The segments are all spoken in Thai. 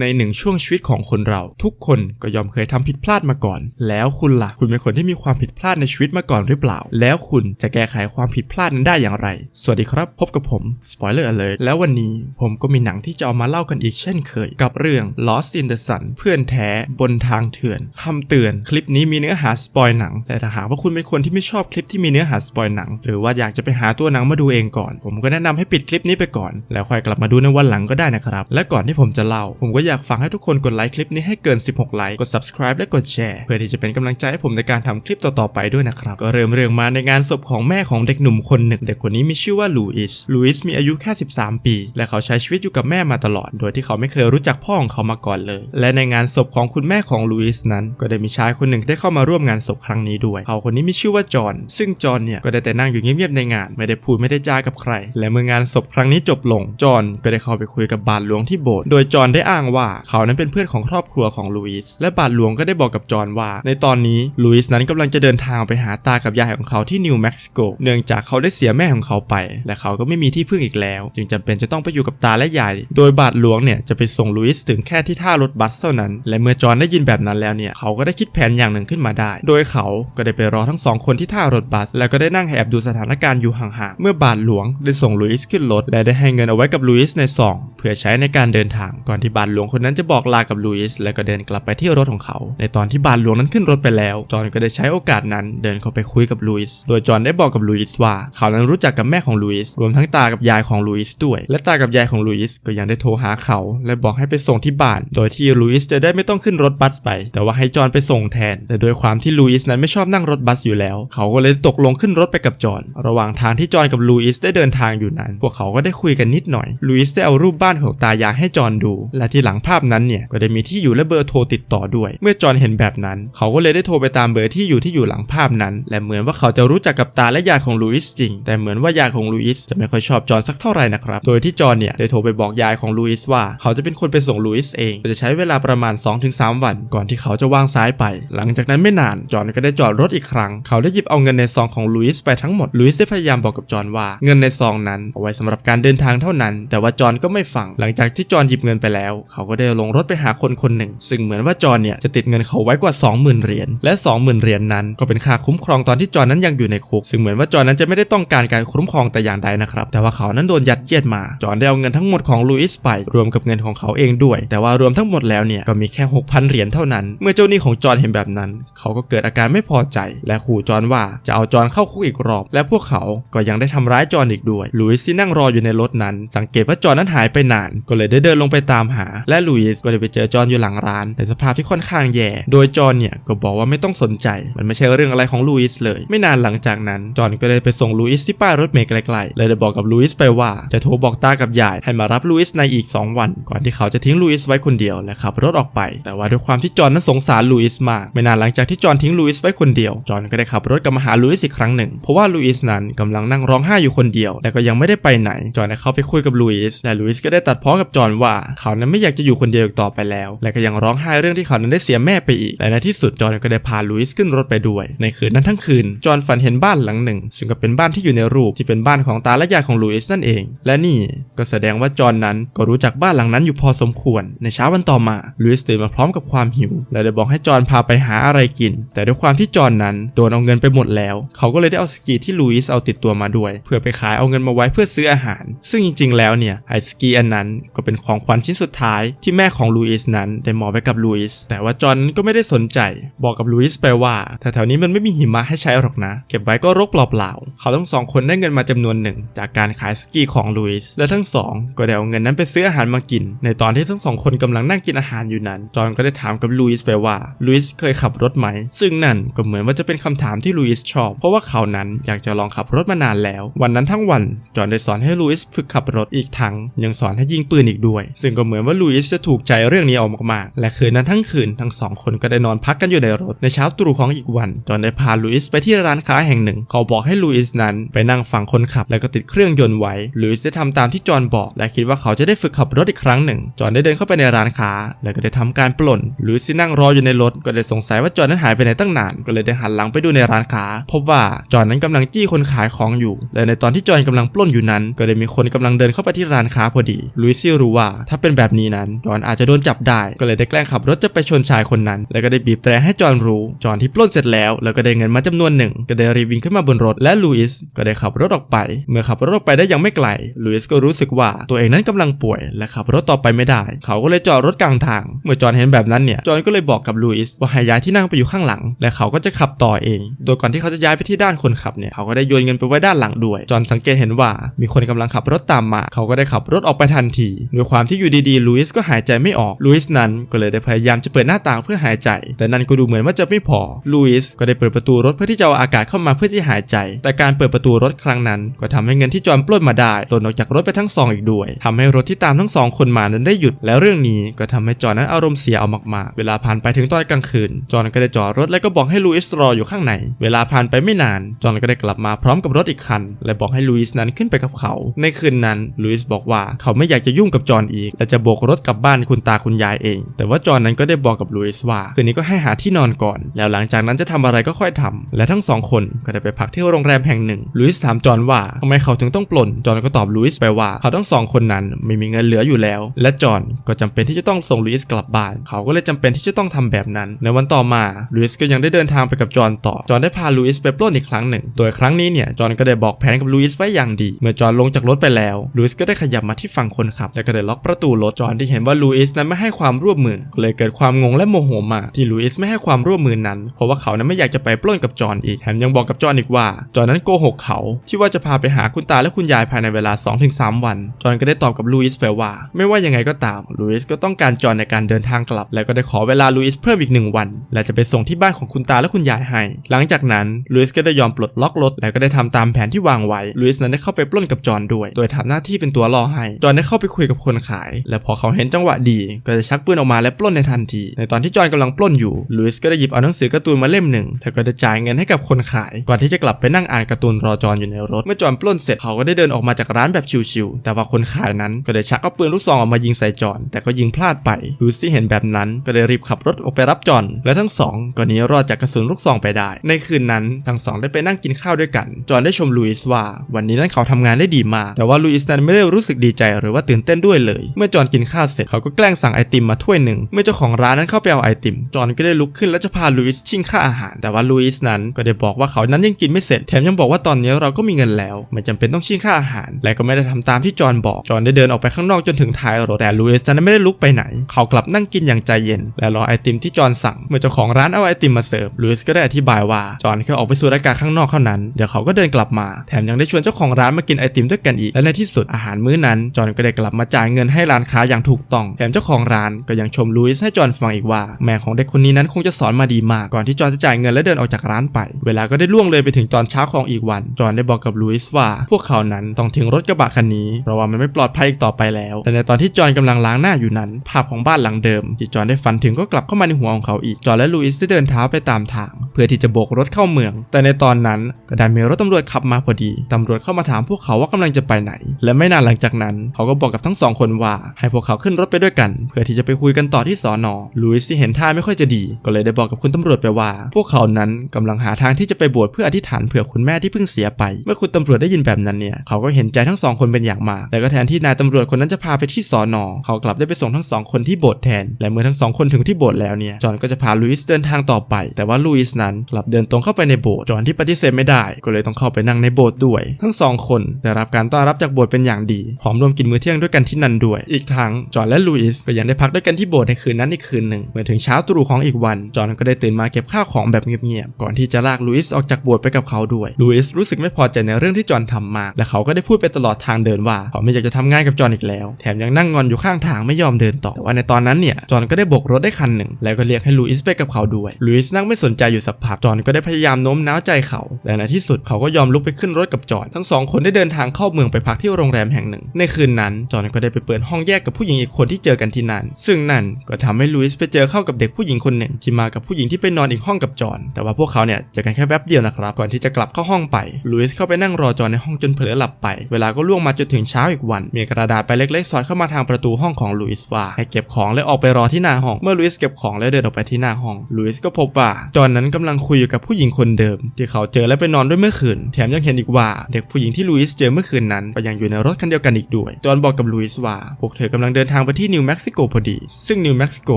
ในหนึ่งช่วงชีวิตของคนเรา ทุกคนก็ยอมเคยทำผิดพลาดมาก่อน แล้วคุณล่ะ คุณเป็นคนที่มีความผิดพลาดในชีวิตมาก่อนหรือเปล่า แล้วคุณจะแก้ไขความผิดพลาดนั้นได้อย่างไร สวัสดีครับ พบกับผม Spoiler Alert แล้ววันนี้ผมก็มีหนังที่จะเอามาเล่ากันอีกเช่นเคย กับเรื่อง Lost in the Sun เพื่อนแท้บนทางเถื่อนคำเตือน คลิปนี้มีเนื้อหาสปอยหนังแต่ถ้าหากว่าคุณเป็นคนที่ไม่ชอบคลิปที่มีเนื้อหาสปอยหนัง หรือว่าอยากจะไปหาตัวหนังมาดูเองก่อน ผมก็แนะนำให้ปิดคลิปนี้ไปก่อน แล้วค่อยกลับมาดูในวันหลังก็ได้นะครับ และก่อนที่ผมจะเล่าผมก็อยากฝากให้ทุกคนกดไลค์คลิปนี้ให้เกิน 16 ไลค์ กด subscribe และกดแชร์ เพื่อที่จะเป็นกำลังใจให้ผมในการทำคลิปต่อๆไปด้วยนะครับ ก็เริ่มเรื่องมาในงานศพของแม่ของเด็กหนุ่มคนหนึ่ง เด็กคนนี้มีชื่อว่าลูอิส ลูอิสมีอายุแค่ 13 ปี และเขาใช้ชีวิตอยู่กับแม่มาตลอด โดยที่เขาไม่เคยรู้จักพ่อของเขามาก่อนเลย และในงานศพของคุณแม่ของลูอิสนั้น ก็ได้มีชายคนหนึ่งได้เข้ามาร่วมงานศพครั้งนี้ด้วย เขาคนนี้มีชื่อว่าจอห์น ซึ่งจอห์นเนี่ยก็ได้แต่นั่งอยู่เงียบๆในงาน ไม่ได้พูดไม่ได้จากับใคร และเมื่องานศพครั้งนี้จบลง จอห์นก็ได้เข้าไปคุยกับบาทหลวงที่โบสถ์ โดยจอห์นได้อ้างว่าเขานั้นเป็นเพื่อนของครอบครัวของลูอิสและบาทหลวงก็ได้บอกกับจอห์นว่า ในตอนนี้ลูอิสนั้นกำลังจะเดินทางไปหาตากับยายของเขาที่นิวเม็กซิโกเนื่องจากเขาได้เสียแม่ของเขาไป และเขาก็ไม่มีที่พึ่งอีกแล้ว จึงจำเป็นจะต้องไปอยู่กับตาและยาย โดยบาทหลวงเนี่ยจะไปส่งลูอิสถึงแค่ที่ท่ารถบัสเท่านั้น และเมื่อจอห์นได้ยินแบบนั้นแล้วเนี่ยเขาก็ได้คิดแผนอย่างหนึ่งขึ้นมาได้ โดยเขาก็ได้ไปรอทั้งสองคนที่ท่ารถบัส แล้วก็ได้นั่งแอบดูสถานการณ์อยู่ห่างๆเมื่อบาทหลวงได้ส่งลูอิสขึ้นรถและได้ให้เงินเอาไว้กับลูอิสในซองเพื่อใช้ในการเดินทางก่อนที่บาทหลวงคนนั้นจะบอกลากับลูอิสแล้วก็เดินกลับไปที่รถของเขา ในตอนที่บาทหลวงนั้นขึ้นรถไปแล้ว จอห์นก็ได้ใช้โอกาสนั้นเดินเข้าไปคุยกับลูอิสโดยจอห์นได้บอกกับลูอิสว่า เขานั้นรู้จักกับแม่ของลูอิสรวมทั้งตากับยายของลูอิสด้วย และตากับยายของลูอิสก็ยังได้โทรหาเขา และบอกให้ไปส่งที่บ้าน โดยที่ลูอิสจะได้ไม่ต้องขึ้นรถบัสไป แต่ว่าให้จอห์นไปส่งแทน แต่โดยความที่ลูอิสนั้นไม่ชอบนั่งรถบัสอยู่แล้ว เขาก็เลยตกลงขึ้นรถไปกับจอห์นระหว่างทางที่จอห์นกับลูอิสได้เดินทางอยู่นั้น พวกเขาก็ได้คุยกันนิดหน่อยลูอิสได้เอารูปบ้านของตายายให้จอห์นดู และที่หลังภาพนั้นเนี่ยก็ได้มีที่อยู่และเบอร์โทรติดต่อด้วย เมื่อจอห์นเห็นแบบนั้น เขาก็เลยได้โทรไปตามเบอร์ที่อยู่ที่อยู่หลังภาพนั้น และเหมือนว่าเขาจะรู้จักกับตาและยายของลูอิสจริง แต่เหมือนว่ายายของลูอิสจะไม่ค่อยชอบจอห์นสักเท่าไหร่นะครับ โดยที่จอห์นเนี่ยได้โทรไปบอกยายของลูอิสว่า เขาจะเป็นคนไปส่งลูอิสเองจะใช้เวลาประมาณ 2-3 วัน ก่อนที่เขาจะวางซ้ายไป หลังจากนั้นไม่นานจอห์นก็ได้จอดรถอีกครั้ง เขาได้หยิบเอาเงินในซองของลูอิสไปทั้งหมดลูอิสได้พยายามบอกกับจอห์นว่าเงินในซองนั้นเอาไว้สำหรับการเดินทางเท่านั้น แต่ว่าจอห์นก็ไม่ฟัง หลังจากที่จอห์นหยิบเงินไปแล้วเขาก็ได้ลงรถไปหาคนคนหนึ่ง ซึ่งเหมือนว่าจอนเนี่ยจะติดเงินเขาไว้กว่า 20,000 เหรียญ และ 20,000 เหรียญนั้นก็เป็นค่าคุ้มครองตอนที่จอนนั้นยังอยู่ในคุก ซึ่งเหมือนว่าจอนนั้นจะไม่ได้ต้องการการคุ้มครองแต่อย่างใดนะครับ แต่ว่าเขานั้นโดนยัดเยียดมา จอนได้เอาเงินทั้งหมดของลูอิสไป รวมกับเงินของเขาเองด้วย แต่ว่ารวมทั้งหมดแล้วเนี่ยก็มีแค่ 6,000 เหรียญเท่านั้น เมื่อเจ้าหนี้ของจอนเห็นแบบนั้น เขาก็เกิดอาการไม่พอใจ และขู่จอนว่าจะเอาจอนเข้าคุกอีกรอบ และพวกเขาก็ยังได้ทำร้ายจอนอีกด้วยลูอิสที่นั่งรออยู่ในรถนั้น สังเกตว่าจอห์นนั้นหายไปนาน ก็เลยได้เดินลงไปตามหาและลูอิสก็ได้ไปเจอจอห์นอยู่หลังร้าน ในสภาพที่ค่อนข้างแย่ โดยจอห์นเนี่ยก็บอกว่าไม่ต้องสนใจ มันไม่ใช่เรื่องอะไรของลูอิสเลย ไม่นานหลังจากนั้นจอห์นก็เลยไปส่งลูอิสที่ป้ายรถเมล์ไกลๆเลยได้บอกกับลูอิสไปว่าจะโทรบอกตากับยายให้มารับลูอิสในอีก 2 วัน ก่อนที่เขาจะทิ้งลูอิสไว้คนเดียวและขับรถออกไป แต่ว่าด้วยความที่จอห์นนั้นสงสารลูอิสมากไม่นานหลังจากที่จอห์นทิ้งลูอิสไว้คนเดียวจอห์นก็ได้ขับรถกลับมาหาลูอิสอีกครั้งหนึ่งเพราะว่าลูอิสนั้นกำลังนั่งร้องไห้อยู่คนเดียว และก็ยังไม่ได้ไปไหนจอห์นได้เข้าไปคุยกับลูอิสและลูอิสก็ได้ตัดพ้อกับจอห์นว่า เขานั้นไม่อยากจะอยู่คนเดียวอีกต่อไปแล้ว และก็ยังร้องไห้เรื่องที่เขานั้นได้เสียแม่ไปอีก และในที่สุดจอห์นก็ได้พาลูอิสขึ้นรถไปด้วย ในคืนนั้นทั้งคืน จอห์นฝันเห็นบ้านหลังหนึ่ง ซึ่งก็เป็นบ้านที่อยู่ในรูปที่เป็นบ้านของตาและยายของลูอิสนั่นเอง และนี่ก็แสดงว่าจอห์นนั้นก็รู้จักบ้านหลังนั้นอยู่พอสมควร ในเช้าวันต่อมาลูอิสตื่นมาพร้อมกับความหิว และได้บอกให้จอห์นพาไปหาอะไรกิน แต่ด้วยความที่จอห์นนั้นโดนเอาเงินไปหมดแล้ว เขาก็เลยได้เอาสกีที่ลูอิสเอาติดตัวมาด้วย เพื่อไปขายเอาเงินมาไว้เพื่อซื้ออาหาร ซึ่งจริง ๆ แล้วเนี่ยไอสกีอันนั้นก็เป็นของขวัญชิ้นสุดท้ายที่แม่ของลูอิสนั้นได้มอบไปกับลูอิสแต่ว่าจอห์นก็ไม่ได้สนใจ บอกกับลูอิสไปว่าแถวๆนี้มันไม่มีหิมะให้ใช้หรอกนะ เก็บไว้ก็รกเปล่าๆเขาทั้งสองคนได้เงินมาจำนวนหนึ่ง จากการขายสกีของลูอิสและทั้งสองก็ได้เอาเงินนั้นไปซื้ออาหารมากิน ในตอนที่ทั้งสองคนกำลังนั่งกินอาหารอยู่นั้น จอห์นก็ได้ถามกับลูอิสไปว่าลูอิสเคยขับรถไหม ซึ่งนั่นก็เหมือนว่าจะเป็นคำถามที่ลูอิสชอบ เพราะว่าเขานั้นอยากจะลองขับรถมานานแล้ว วันนั้นทั้งวันจอห์นได้สอนให้ลูอิสฝึกขับรถอีกทั้งยังสอนให้ยิงปืนอีกด้วย ซึ่งก็เหมือนว่าลูอิสจะถูกใจเรื่องนี้ออกมากๆ และคืนนั้นทั้งคืนทั้งสองคนก็ได้นอนพักกันอยู่ในรถในเช้าตรู่ของอีกวันจอห์นได้พาลูอิสไปที่ร้านค้าแห่งหนึ่ง เขาบอกให้ลูอิสนั้นไปนั่งฝั่งคนขับ แล้วก็ติดเครื่องยนต์ไว้ลูอิสได้ทำตามที่จอห์นบอก และคิดว่าเขาจะได้ฝึกขับรถอีกครั้งหนึ่ง จอห์นได้เดินเข้าไปในร้านค้า แล้วก็ได้ทำการปล้นลูอิสที่นั่งรออยู่ในรถก็ได้สงสัยว่าจอห์นนั้นหายไปไหนตั้งนาน ก็เลยได้หันหลังไปดูในร้านค้า พบว่าจอห์นนั้นกำลังจี้คนขายของอยู่ และในตอนที่จอนกำลังปล้นอยู่นั้น ก็ได้มีคนกำลังเดินเข้าไปที่ร้านค้าพอดีลุยซี่รู้ว่าถ้าเป็นแบบนี้นั้นจอห์นอาจจะโดนจับได้ ก็เลยได้แกล้งขับรถจะไปชนชายคนนั้น แล้วก็ได้บีบแตรให้จอห์นรู้ จอห์นที่ปล้นเสร็จแล้ว แล้วก็ได้เงินมาจำนวนหนึ่ง ก็ได้รีบวิ่งขึ้นมาบนรถและลูอิสก็ได้ขับรถออกไป เมื่อขับรถออกไปได้ยังไม่ไกลลูอิสก็รู้สึกว่าตัวเองนั้นกำลังป่วย และขับรถต่อไปไม่ได้ เขาก็เลยจอดรถกลางทาง เมื่อจอห์นเห็นแบบนั้นเนี่ยจอห์นก็เลยบอกกับลูอิสว่าให้ย้ายที่นั่งไปอยู่ข้างหลัง และเขาก็จะขับต่อเอง โดยก่อนที่เขาจะย้ายไปที่ด้านคนขับเนี่ยเขาก็ได้โยนเงินไปไว้ด้านหลังด้วย จอนสังเกตเห็นว่ามีคนกำลังขับรถตามมา เขาก็ได้ขับรถออกไปทันทีด้วยความที่อยู่ดีๆลูอิสก็หายใจไม่ออกลูอิสนั้นก็เลยได้พยายามจะเปิดหน้าต่างเพื่อหายใจ แต่นั่นก็ดูเหมือนว่าจะไม่พอลูอิสก็ได้เปิดประตูรถเพื่อที่จะเอาอากาศเข้ามาเพื่อที่หายใจ แต่การเปิดประตูรถครั้งนั้น ก็ทำให้เงินที่จอห์นปล้นมาได้หล่นออกจากรถไปทั้งสองอีกด้วยทำให้รถที่ตามทั้งสองคนมานั้นได้หยุด แล้วเรื่องนี้ก็ทำให้จอห์นนั้นอารมณ์เสียเอามากๆ เวลาผ่านไปถึงตอนกลางคืน จอห์นก็ได้จอดรถแล้วก็บอกให้ลูอิสรออยู่ข้างใน เวลาผ่านไปไม่นาน จอห์นก็ได้กลับมาพร้อมกับรถอีกคัน และบอกให้ลูอิสนั้นขึ้นไปกับเขา ในคืนนั้นลูอิสบอกว่าเขาไม่อยากจะยุ่งกับจอนอีก และจะโบกรถกลับบ้านคุณตาคุณยายเอง แต่ว่าจอห์นนั้นก็ได้บอกกับลูอิสว่าคืนนี้ก็ให้หาที่นอนก่อน แล้วหลังจากนั้นจะทำอะไรก็ค่อยทำและทั้งสองคนก็ได้ไปพักที่โรงแรมแห่งหนึ่งลูอิสถามจอห์นว่าทำไมเขาถึงต้องปล้นจอห์นก็ตอบลูอิสไปว่าเขาทั้งสองคนนั้นไม่มีเงินเหลืออยู่แล้ว และจอห์นก็จำเป็นที่จะต้องส่งลูอิสกลับบ้าน เขาก็เลยจำเป็นที่จะต้องทำแบบนั้น ในวันต่อมาลูอิสก็ยังได้เดินทางไปกับจอห์นต่อจอห์นได้พาลูอิสไปปล้นอีกครั้งหนึ่งโดยครั้งนี้เนี่ยจอห์นก็ได้บอกแผนกับลูอิสไว้อย่างดี เมื่อจอห์นลงจากรถไปแล้วลูอิสก็ได้ขยับมาที่ฝั่งคนขับ และก็ได้ล็อกประตูรถจอห์นที่เห็นว่าลูอิสนั้นไม่ให้ความร่วมมือ เลยเกิดความงงและโมโหมาที่ลูอิสไม่ให้ความร่วมมือนั้น เพราะว่าเขานั้นไม่อยากจะไปปล้นกับจอห์นอีกแถมยังบอกกับจอห์นอีกว่า จอห์นนั้นโกหกเขา ที่ว่าจะพาไปหาคุณตาและคุณยายภายในเวลา 2-3 วัน จอห์นก็ได้ตอบกับลูอิสไปว่า ไม่ว่ายังไงก็ตามลูอิสก็ต้องการจอห์นในการเดินทางกลับ แล้วก็ได้ขอเวลาลูอิสเพิ่มอีกหนึ่งวัน และจะไปส่งที่บ้านของคุณตาและคุณยายให้ หลังจากนั้นลูอิสก็ได้ยอมปลดล็อกรถแล้วก็ได้ทำตามแผนที่วางไว้ลูอิสนั้นได้เข้าไปปล้นกับจอนด้วย โดยทำหน้าที่เป็นตัวล่อให้จอนได้เข้าไปคุยกับคนขาย และพอเขาเห็นจังหวะดี ก็จะชักปืนออกมาและปล้นในทันที ในตอนที่จอห์นกำลังปล้นอยู่ลูอิสก็ได้หยิบเอาหนังสือการ์ตูนมาเล่มหนึ่งแล้วก็ได้จ่ายเงินให้กับคนขาย ก่อนที่จะกลับไปนั่งอ่านการ์ตูนรอจอห์นอยู่ในรถ เมื่อจอห์นปล้นเสร็จเขาก็ได้เดินออกมาจากร้านแบบชิวๆแต่ว่าคนขายนั้นก็ได้ชักเอาปืนลูกซองออกมายิงใส่จอห์นแต่ก็ยิงพลาดไปลูซี่เห็นแบบนั้นก็ได้รีบขับรถออกไปรับจอห์นและทั้งสองก็หนีรอดจากกระสุนลูกซองไปได้ ในคืนนั้นทั้งสองได้ไปนั่งกินข้าวด้วยกัน จอห์นได้ชมลูอิสว่า วันนี้นั้นเขาทำงานได้ดีมากแต่ว่าลูอิสนั้นไม่ได้รู้สึกดีใจหรือว่าตื่นเต้นด้วยเลย เมื่อจอห์นกินข้าวเสร็จเขาก็แกล้งสั่งไอติมมาถ้วยหนึ่ง เมื่อเจ้าของร้านนั้นเข้าไปเอาไอติม จอห์นก็ได้ลุกขึ้นและจะพาลูอิสชิ่งค่าอาหาร แต่ว่าลูอิสนั้นก็ได้บอกว่าเขานั้นยังกินไม่เสร็จ แถมยังบอกว่าตอนนี้เราก็มีเงินแล้ว ไม่จำเป็นต้องชิ่งค่าอาหาร และก็ไม่ได้ทำตามที่จอห์นบอก จอห์นได้เดินออกไปข้างนอกจนถึงท้ายรถ แต่ลูอิสนั้นไม่ได้ลุกไปไหน เขากลับนั่งกินอย่างใจเย็น และรอไอติมที่จอห์นสั่ง เมื่อเจ้าของร้านเอาไอติมมาเสิร์ฟลูอิสก็ได้อธิบายว่า จอห์นแค่ออกไปสูดอากาศข้างนอกเท่านั้น เดี๋ยวเขาก็เดินกลับมา แถมยังได้ชวนเจ้าของร้านมากินไอติมด้วยกันอีก และในที่สุดอาหารมื้อนั้น จอห์นก็ได้กลับมาจ่ายเงินให้ร้านค้าอย่างถูกต้องแถมเจ้าของร้านก็ยังชมลูอิสให้จอห์นฟังอีกว่า แม่ของเด็กคนนี้นั้นคงจะสอนมาดีมากก่อนที่จอห์นจะจ่ายเงินและเดินออกจากร้านไป เวลาก็ได้ล่วงเลยไปถึงตอนเช้าของอีกวัน จอห์นได้บอกกับลูอิสว่า พวกเขานั้นต้องทิ้งรถกระบะคันนี้เพราะว่ามันไม่ปลอดภัยอีกต่อไปแล้วแต่ในตอนที่จอห์นกำลังล้างหน้าอยู่นั้น ภาพของบ้านหลังเดิม ที่จอห์นได้ฝันถึงก็กลับเข้ามาในหัวของเขาอีกจอห์นและลูอิสได้เดินเท้าไปตามทาง เพื่อที่จะโบกรถเข้าเมือง แต่ในตอนนั้นก็ดันมีรถตำรวจขับมาพอดีตำรวจเข้ามาถามพวกเขาว่ากำลังจะไปไหน และไม่นานหลังจากนั้น เขาก็บอกกับทั้งสองคนว่าให้พวกเขาขึ้นรถไปด้วยกัน เพื่อที่จะไปคุยกันต่อที่สอนอลูอิสที่เห็นท่าไม่ค่อยจะดี ก็เลยได้บอกกับคุณตำรวจไปว่า พวกเขานั้นกำลังหาทางที่จะไปบวชเพื่ออธิษฐานเผื่อคุณแม่ที่เพิ่งเสียไป เมื่อคุณตำรวจได้ยินแบบนั้นเนี่ยเขาก็เห็นใจทั้งสองคนเป็นอย่างมากแต่ก็แทนที่นายตำรวจคนนั้นจะพาไปที่สอนอเขากลับได้ไปส่งทั้งสองคนที่โบสถ์แทน และเมื่อทั้งสองคนถึงที่โบสถ์แล้วเนี่ยจอนก็จะพาลูอิสเดินทางต่อไป แต่ว่าลูอิสนั้นกลับเดินตรงเข้าไปในโบสถ์จอนที่ปฏิเสธไม่ได้ ก็เลยต้องเข้าไปนั่งในโบสถ์ด้วย ทั้งสองคนได้รับการต้อนรับจากโบสถ์เป็นอย่างดีพร้อมร่วมกินมื้อเที่ยงด้วยกันที่นั่นด้วย อีกทั้งจอห์นและลูอิสก็ยังได้พักด้วยกันที่โบสถ์ในคืนนั้นอีกคืนหนึ่งเมื่อถึงเช้าตรู่ของอีกวัน จอห์นก็ได้ตื่นมาเก็บข้าวของแบบเงียบๆก่อนที่จะลากลูอิสออกจากโบสถ์ไปกับเขาด้วยลูอิสรู้สึกไม่พอใจในเรื่องที่จอห์นทำมากและเขาก็ได้พูดไปตลอดทางเดินว่าเขาไม่อยากจะทำงานกับจอห์นอีกแล้ว แถมยังนั่งงอนอยู่ข้างทางไม่ยอมเดินต่อแต่ว่าในตอนนั้นเนี่ยจอห์นก็ได้โบกรถได้คันหนึ่งแล้วก็เรียกให้ลูอิสไปกับเขาด้วยลูอิสนั่งไม่สนใจอยู่สักพักจอห์นก็ได้พยายามโน้มน้าวใจเขาและในที่สุดเขาก็ยอมลุกไปขึ้นรถกับจอห์นทั้งสองคนได้เดินทางเข้าเมืองไปพักที่โรงแรมแห่งหนึ่ง ในคืนนั้นจอห์นก็ได้ไปเปิดห้องแยกกับผู้หญิงอีกคนที่เจอกันที่นั่น ซึ่งนั่นก็ทำให้ลูอิสไปเจอเข้ากับเด็กผู้หญิงคนหนึ่งที่มากับผู้หญิงที่ไปนอนอีกห้องกับจอห์นแต่ว่าพวกเขาเนี่ยเจอกันแค่แป๊บเดียวนะครับ ก่อนที่จะกลับเข้าห้องไปลูอิสเข้าไปนั่งรอจอห์นในห้องจนเผลอหลับไป เวลาก็ล่วงมาจนถึงเช้าอีกวัน มีกระดาษไปเล็กๆสอดเข้ามาทางประตูห้องของลูอิสว่าให้เก็บของและออกไปรอที่หน้าห้อง เมื่อลูอิสเก็บของและเดินออกไปที่หน้าห้องลูอิสก็พบว่าจอห์นนั้นกำลังคุยอยู่กับผู้หญิงคนเดิม ที่เขาเจอและไปนอนด้วยเมื่อคืน แถมยังเห็นอีกว่าเด็กผู้หญิงที่ลูอิสเจอเมื่อคืนนั้นก็ยังอยู่ในรถคันเดียวกันอีกด้วยจอนบอกกับลูอิสว่าพวกเธอกำลังเดินนทางไปที่นิวเม็กซิโกพอดี ซึ่งนิวเม็กซิโก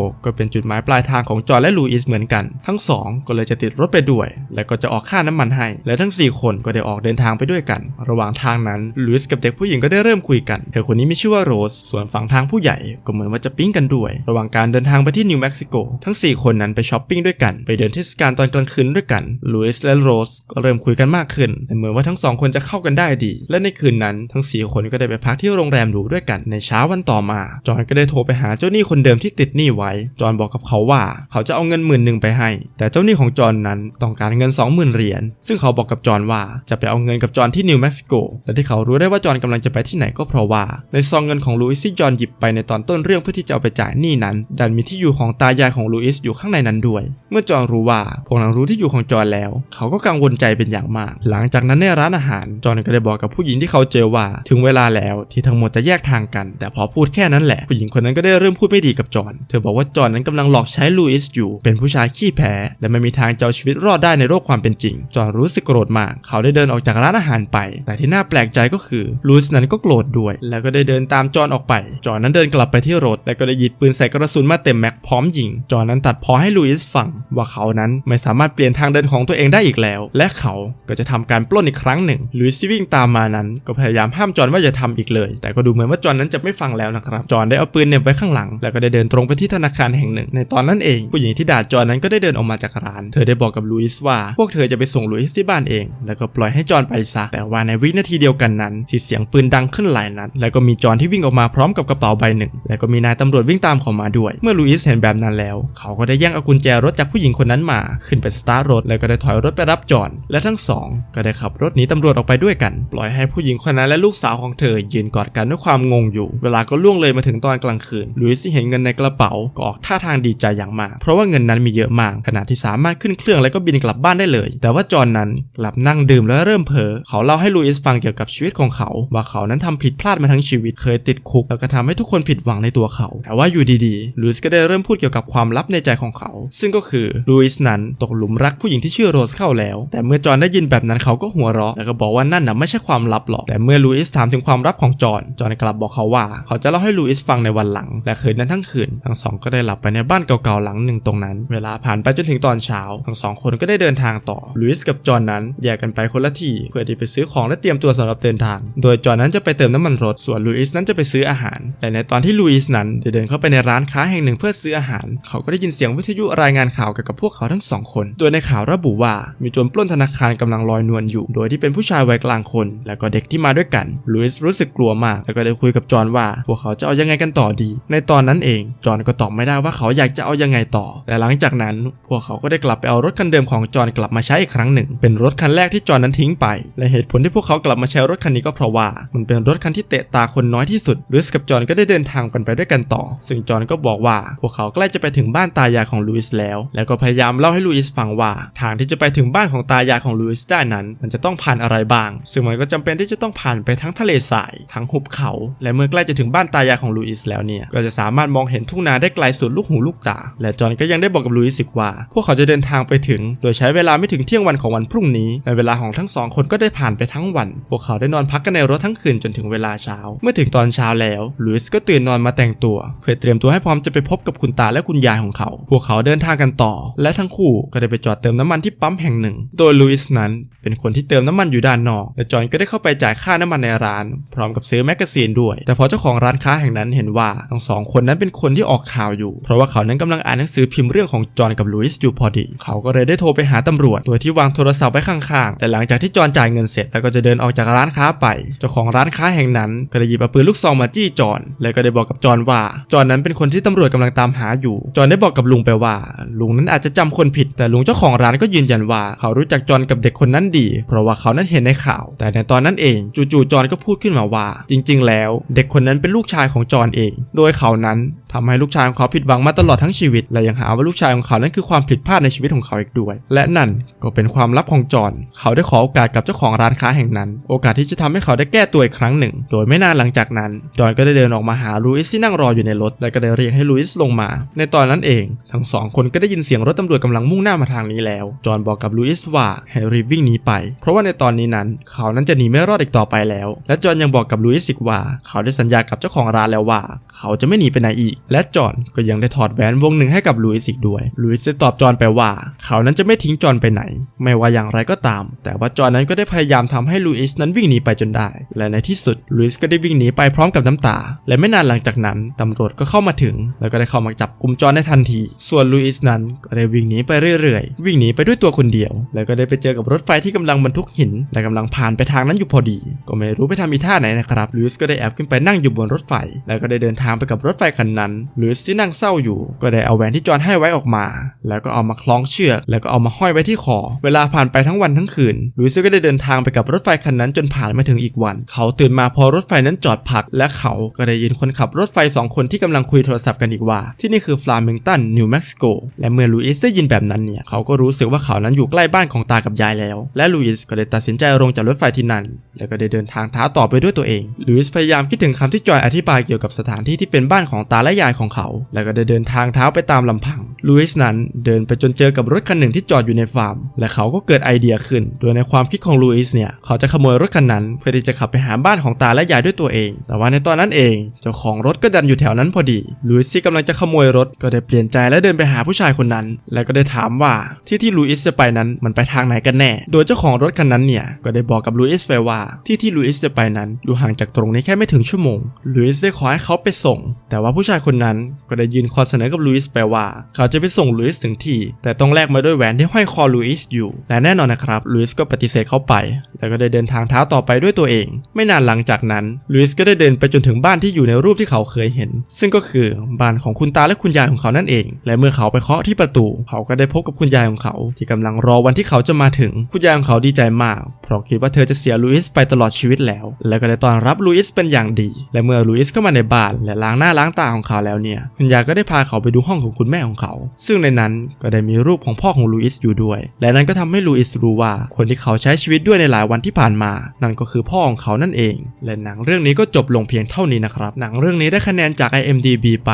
ก็เป็นจุดหมายปลายทางของจอห์นและลูอิสเหมือนกัน ทั้งสองก็เลยจะติดรถไปด้วย และก็จะออกค่าน้ำมันให้ และทั้ง 4 คนก็ได้ออกเดินทางไปด้วยกัน ระหว่างทางนั้นลูอิสกับเด็กผู้หญิงก็ได้เริ่มคุยกันเธอคนนี้มีชื่อว่าโรส ส่วนฝั่งทางผู้ใหญ่ก็เหมือนว่าจะปิ๊งกันด้วย ระหว่างการเดินทางไปที่นิวเม็กซิโกทั้ง 4 คนนั้นไปช้อปปิ้งด้วยกันไปเดินเทศกาลตอนกลางคืนด้วยกันลูอิสและโรสก็เริ่มคุยกันมากขึ้นแต่เหมือนว่าทั้งสองคนจะเข้ากันได้ดี และในคืนนั้นทั้ง 4 คนก็ได้ไปพักที่โรงแรมหรูด้วยกันในเช้าวันต่อมาจอนก็ได้โทรไปหาเจ้าหนี้คนเดิมที่ติดหนี้ไว้ จอนบอกกับเขาว่า เขาจะเอาเงินหมื่นหนึ่งไปให้ แต่เจ้าหนี้ของจอนนั้นต้องการเงิน 20,000 เหรียญ ซึ่งเขาบอกกับจอนว่าจะไปเอาเงินกับจอนที่นิวเม็กซิโก และที่เขารู้ได้ว่าจอนกำลังจะไปที่ไหนก็เพราะว่า ในซองเงินของลูอิสที่จอนหยิบไปในตอนต้นเรื่องเพื่อที่จะเอาไปจ่ายหนี้นั้น ดันมีที่อยู่ของตายายของลูอิสอยู่ข้างในนั้นด้วย เมื่อจอนรู้ว่าพวกนางรู้ที่อยู่ของจอนแล้ว เขาก็กังวลใจเป็นอย่างมาก หลังจากนั้นในร้านอาหาร จอนก็ได้บอกกับผู้หญิงที่เขาเจอว่า ถึงเวลาแล้วที่ทั้งหมดจะแยกทางกัน แต่พอพูดแค่นั้นแหละ ผู้หญิงคนนั้นก็ได้เริ่มพูดไม่ดีกับจอห์นเธอบอกว่าจอห์นนั้นกำลังหลอกใช้ลูอิสอยู่ เป็นผู้ชายขี้แพ้ และไม่มีทางจะเอาชีวิตรอดได้ในโลกความเป็นจริง จอห์นรู้สึกโกรธมาก เขาได้เดินออกจากร้านอาหารไป แต่ที่น่าแปลกใจก็คือลูอิสนั้นก็โกรธด้วย แล้วก็ได้เดินตามจอห์นออกไป จอห์นนั้นเดินกลับไปที่รถ และก็ได้หยิบปืนใส่กระสุนมาเต็มแม็กพร้อมยิง จอห์นนั้นตัดพอให้ลูอิสฟังว่าเขานั้นไม่สามารถเปลี่ยนทางเดินของตัวเองได้อีกแล้ว และเขาก็จะทำการปล้นอีกครั้งหนึ่งลูอิสที่วิ่งตามมานั้น ก็พยายามห้ามจอห์นว่าอย่าทำอีกเลย แต่ก็ดูเหมือนว่าจอห์นนั้นจะไม่ฟังแล้วนะครับจอนได้เอาปืนเหน็บไว้ข้างหลัง แล้วก็ได้เดินตรงไปที่ธนาคารแห่งหนึ่ง ในตอนนั้นเอง ผู้หญิงที่ด่าจอนนั้นก็ได้เดินออกมาจากร้าน เธอได้บอกกับลูอิสว่าพวกเธอจะไปส่งลูอิสที่บ้านเอง แล้วก็ปล่อยให้จอนไปซะแต่ว่าในวินาทีเดียวกันนั้นที่เสียงปืนดังขึ้นหลายนัดแล้วก็มีจอนที่วิ่งออกมาพร้อมกับกระเป๋าใบหนึ่ง แล้วก็มีนายตำรวจวิ่งตามเขามาด้วย เมื่อลูอิสเห็นแบบนั้นแล้ว เขาก็ได้แย่งเอากุญแจรถจากผู้หญิงคนนั้นมา ขึ้นไปสตาร์ทรถแล้วก็ได้ถอยรถไปรับจอนและทั้งสองก็ได้ขับรถหนีตำรวจออกไปด้วยกัน ปล่อยให้ผู้หญิงคนนั้นและลูกสาวของเธอยืนกอดกันด้วยความงงอยู่ เวลาก็ล่วงเลยมาถึงถึงตอนกลางคืนลุยส์เห็นเงินในกระเป๋าก็ออกท่าทางดีใจอย่างมาก เพราะว่าเงินนั้นมีเยอะมากขนาดที่สามารถขึ้นเครื่องแล้วก็บินกลับบ้านได้เลย แต่ว่าจอห์นนั้นกลับนั่งดื่มแล้วเริ่มเพ้อเขาเล่าให้ลุยส์ฟังเกี่ยวกับชีวิตของเขา ว่าเขานั้นทำผิดพลาดมาทั้งชีวิตเคยติดคุกแล้วก็ทำให้ทุกคนผิดหวังในตัวเขา แต่ว่าอยู่ดีๆลุยส์ก็ได้เริ่มพูดเกี่ยวกับความลับในใจของเขา ซึ่งก็คือลุยส์นั้นตกหลุมรักผู้หญิงที่ชื่อโรสเข้าแล้ว แต่เมื่อจอห์นได้ยินแบบนั้นเขาก็หัวเราะแล้วก็บอกว่านั่นน่ะไม่ใช่ความลับหรอกแต่เมื่อลุยส์ถามถึงความลับของจอห์นจอห์นกลับบอกเขาว่า เขาจะเล่าให้ลุยส์ฟังในวันหลัง และคืนนั้นทั้งคืน ทั้งสองก็ได้หลับไปในบ้านเก่าๆหลังหนึ่งตรงนั้น เวลาผ่านไปจนถึงตอนเช้า ทั้งสองคนก็ได้เดินทางต่อลุยส์กับจอนนั้นแยกกันไปคนละที่เพื่อที่ไปซื้อของและเตรียมตัวสำหรับเดินทาง โดยจอนนั้นจะไปเติมน้ำมันรถ ส่วนลุยส์นั้นจะไปซื้ออาหารและในตอนที่ลุยส์นั้นได้เดินเข้าไปในร้านค้าแห่งหนึ่งเพื่อซื้ออาหาร เขาก็ได้ยินเสียงวิทยุรายงานข่าวเกี่ยวกับพวกเขาทั้งสองคน โดยในข่าวระบุว่ามีโจรปล้นธนาคารกำลังลอยนวลอยู่ โดยที่เป็นผู้ชายวัยกลางคน และก็เด็กที่มาด้วยกันลุยส์รู้สึกกลัวมาก แล้วก็ได้คุยกับจอนว่าพวกเขาจะเอายังไงกันต่อดี ในตอนนั้นเอง จอนก็ตอบไม่ได้ว่าเขาอยากจะเอายังไงต่อ แต่หลังจากนั้น พวกเขาก็ได้กลับไปเอารถคันเดิมของจอนกลับมาใช้อีกครั้งหนึ่ง เป็นรถคันแรกที่จอนนั้นทิ้งไป และเหตุผลที่พวกเขากลับมาใช้รถคันนี้ก็เพราะว่า มันเป็นรถคันที่เตะตาคนน้อยที่สุดลุยส์กับจอนก็ได้เดินทางกันไปด้วยกันต่อ ซึ่งจอนก็บอกว่า พวกเขาใกล้จะไปถึงบ้านตายายของลุยส์แล้ว แล้วก็พยายามเล่าให้ลุยส์ฟังว่า ทางที่จะไปถึงบ้านของตายายของลุยส์ได้นั้น มันจะต้องผ่านอะไรบ้าง ซึ่งมันก็จำเป็นที่จะต้องผ่านไปทั้งทะเลทราย ทั้งหุบเขา และเมื่อใกล้จะถึงบ้านตายายของลุยส์แล้วเนี่ย ก็จะสามารถมองเห็นทุ่งนาได้ไกลสุดลูกหูลูกตา และจอห์นก็ยังได้บอกกับลุยส์อีกว่า พวกเขาจะเดินทางไปถึง โดยใช้เวลาไม่ถึงเที่ยงวันของวันพรุ่งนี้ ในเวลาของทั้งสองคนก็ได้ผ่านไปทั้งวัน พวกเขาได้นอนพักกันในรถทั้งคืนจนถึงเวลาเช้า เมื่อถึงตอนเช้าแล้วลุยส์ก็ตื่นนอนมาแต่งตัว เพื่อเตรียมตัวให้พร้อมจะไปพบกับคุณตาและคุณยายของเขา พวกเขาเดินทางกันต่อ และทั้งคู่ก็ได้ไปจอดเติมน้ำมันที่ปั๊มแห่งหนึ่ง โดยลุยส์นั้นเป็นคนที่เติมน้ำมันอยู่ด้านนอก และจอห์นก็ได้เข้าไปจ่ายค่าน้ำมันในร้าน พร้อมกับซื้อแมกกาซีนด้วย แต่พอเจ้าของร้านค้าแห่งนั้นเห็นว่าทั้งสองคนนั้นเป็นคนที่ออกข่าวอยู่ เพราะว่าเขานั้นกำลังอ่านหนังสือพิมพ์เรื่องของจอห์นกับลุยส์อยู่พอดี เขาก็เลยได้โทรไปหาตำรวจ โดยที่วางโทรศัพท์ไว้ข้างๆ และหลังจากที่จอห์นจ่ายเงินเสร็จแล้วก็จะเดินออกจากร้านค้าไป เจ้าของร้านค้าแห่งนั้นก็ได้หยิบอาปืนลูกซองมาจี้จอห์นและก็ได้บอกกับจอห์นว่า จอห์นนั้นเป็นคนที่ตำรวจกำลังตามหาอยู่ จอห์นได้บอกกับลุงไปว่า ลุงนั้นอาจจะจำคนผิด แต่ลุงเจ้าของร้านก็ยืนยันว่า เขารู้จักจอห์นกับเด็กคนนั้นดี เพราะว่าเขานั้นเห็นในข่าว แต่ในตอนนั้นเองจู่ๆจอห์นก็พูดขึ้นมาว่า จริง ๆ แล้ว เด็กคนนั้นเป็นลูกชายของจรเอง โดยเขานั้น ทำให้ลูกชายของเขาผิดหวังมาตลอดทั้งชีวิต และยังหาว่าลูกชายของเขานั้นคือความผิดพลาดในชีวิตของเขาอีกด้วย และนั่นก็เป็นความลับของจอห์นเขาได้ขอโอกาสกับเจ้าของร้านค้าแห่งนั้น โอกาสที่จะทำให้เขาได้แก้ตัวอีกครั้งหนึ่ง โดยไม่นานหลังจากนั้น จอห์นก็ได้เดินออกมาหาลูอิสที่นั่งรออยู่ในรถ และก็ได้เรียกให้ลูอิสลงมา ในตอนนั้นเอง ทั้งสองคนก็ได้ยินเสียงรถตำรวจกำลังมุ่งหน้ามาทางนี้แล้ว จอห์นบอกกับลูอิสว่าให้รีบวิ่งหนีไป เพราะว่าในตอนนี้นั้น เขานั้นจะหนีไม่รอดอีกต่อไปแล้ว และจอห์นยังบอกกับลูอิสอีกว่า เขาได้สัญญากับเจ้าของร้านแล้วว่า เขาจะไม่หนีไปไหนอีกและจอห์นก็ยังได้ถอดแหวนวงหนึ่งให้กับลูอิสอีกด้วยลูอิสได้ตอบจอห์นไปว่า เขานั้นจะไม่ทิ้งจอห์นไปไหน ไม่ว่าอย่างไรก็ตาม แต่ว่าจอห์นนั้นก็ได้พยายามทำให้ลูอิสนั้นวิ่งหนีไปจนได้ และในที่สุดลูอิสก็ได้วิ่งหนีไปพร้อมกับน้ำตา และไม่นานหลังจากนั้นตำรวจก็เข้ามาถึง แล้วก็ได้เข้ามาจับกลุ่มจอห์นในทันที ส่วนลูอิสนั้นก็ได้วิ่งหนีไปเรื่อยๆ วิ่งหนีไปด้วยตัวคนเดียว แล้วก็ได้ไปเจอกับรถไฟที่กำลังบรรทุกหิน และกำลังผ่านไปทางนั้นอยู่พอดี ก็ไม่รู้ไปทำอีท่าไหนนะครับลูอิสก็ได้แอบขึ้นไปนั่งอยู่บนรถไฟ แล้วก็ได้เดินทางไปกับรถไฟคันนั้นลูอิสที่นั่งเศร้าอยู่ ก็ได้เอาแหวนที่จอนให้ไว้ออกมา แล้วก็เอามาคล้องเชือก แล้วก็เอามาห้อยไว้ที่คอ เวลาผ่านไปทั้งวันทั้งคืนลูอิสก็ได้เดินทางไปกับรถไฟคันนั้นจนผ่านมาถึงอีกวัน เขาตื่นมาพอรถไฟนั้นจอดพัก และเขาก็ได้ยินคนขับรถไฟสองคนที่กำลังคุยโทรศัพท์กันอีกว่า ที่นี่คือฟลามิงตันนิวเม็กซิโก และเมื่อลูอิสได้ยินแบบนั้นเนี่ย เขาก็รู้สึกว่าเขานั้นอยู่ใกล้บ้านของตากับยายแล้ว และลูอิสก็ได้ตัดสินใจลงจากรถไฟที่นั่น แล้วก็ได้เดินทางท้าต่อไปด้วยตัวเองลูอิสพยายามคิดถึงคำที่จอยอธิบายเกี่ยวกับสถานที่ที่เป็นบ้านของตาและยายของเขา แล้วก็ได้เดินทางเท้าไปตามลำพังลูอิสนั้นเดินไปจนเจอกับรถคันหนึ่งที่จอดอยู่ในฟาร์ม และเขาก็เกิดไอเดียขึ้น โดยในความคิดของลูอิสเนี่ยเขาจะขโมยรถคันนั้น เพื่อที่จะขับไปหาบ้านของตาและยายด้วยตัวเอง แต่ว่าในตอนนั้นเองเจ้าของรถก็ดันอยู่แถวนั้นพอดีลูอิสที่กำลังจะขโมยรถก็ได้เปลี่ยนใจและเดินไปหาผู้ชายคนนั้น แล้วก็ได้ถามว่าที่ที่ลูอิสจะไปนั้นมันไปทางไหนกันแน่ โดยเจ้าของรถคันนั้นเนี่ยก็ได้บอกกับลูอิสไปว่าที่ที่ลูอิสจะไปนั้นอยู่ห่างจากตรงนี้แค่ไม่ถึงชั่วโมงลูอิสได้ขอให้เขาไปส่ง แต่ว่าผู้ชายคนนนั้นก็ได้ยืนข้อเสนอกับลูอิสไปว่า เขาจะไปส่งลูอิสถึงที่ แต่ต้องแลกมาด้วยแหวนที่ห้อยคอลูอิสอยู่ และแน่นอนนะครับลูอิสก็ปฏิเสธเขาไป แล้วก็ได้เดินทางเท้าต่อไปด้วยตัวเอง ไม่นานหลังจากนั้นลูอิสก็ได้เดินไปจนถึงบ้านที่อยู่ในรูปที่เขาเคยเห็น ซึ่งก็คือบ้านของคุณตาและคุณยายของเขานั่นเอง และเมื่อเขาไปเคาะที่ประตู เขาก็ได้พบกับคุณยายของเขา ที่กำลังรอวันที่เขาจะมาถึง คุณยายของเขาดีใจมาก เพราะคิดว่าเธอจะเสียลูอิสไปตลอดชีวิตแล้ว แล้วก็ได้ต้อนรับลูอิสเป็นอย่างดี และเมื่อลูอิสเข้ามาในบ้านและล้างหน้าล้างตาของเขาแล้วเนี่ยคุณยายก็ได้พาเขาไปดูห้องของคุณแม่ของเขา ซึ่งในนั้นก็ได้มีรูปของพ่อของลูอิสอยู่ด้วย และนั้นก็ทำให้ลูอิสรู้ว่าคนที่เขาใช้ชีวิตด้วยในหลายวันที่ผ่านมา นั่นก็คือพ่อของเขานั่นเอง และหนังเรื่องนี้ก็จบลงเพียงเท่านี้นะครับหนังเรื่องนี้ได้คะแนนจาก IMDB ไป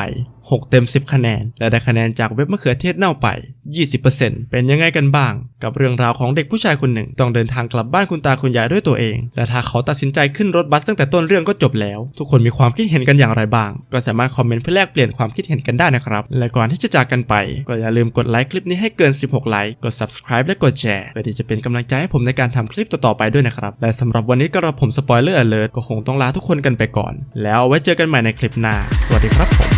6 เต็ม 10 คะแนน และได้คะแนนจากเว็บมะเขือเทศเน่าไป 20%เป็นยังไงกันบ้าง กับเรื่องราวของเด็กผู้ชายคนหนึ่ง ต้องเดินทางกลับบ้านคุณตาคุณยายด้วยตัวเอง และถ้าเขาตัดสินใจขึ้นรถบัสตั้งแต่ต้นเรื่องก็จบแล้ว ทุกคนมีความคิดเห็นกันอย่างไรบ้าง ก็สามารถคอมเมนต์เพื่อแลกเปลี่ยนความคิดเห็นกันได้นะครับ และก่อนที่จะจากกันไป ก็อย่าลืมกดไลค์คลิปนี้ให้เกิน 16 ไลค์ กด subscribe และกดแชร์เพื่อที่จะเป็นกำลังใจให้ผมในการทำคลิปต่อๆไปด้วยนะครับ และสำหรับวันนี้ก็รอผมสปอยเลอร์ alert ก็คงต้องลาทุกคนกันไปก่อน แล้วเอาไว้เจอกันใหม่ในคลิปหน้า สวัสดีครับผม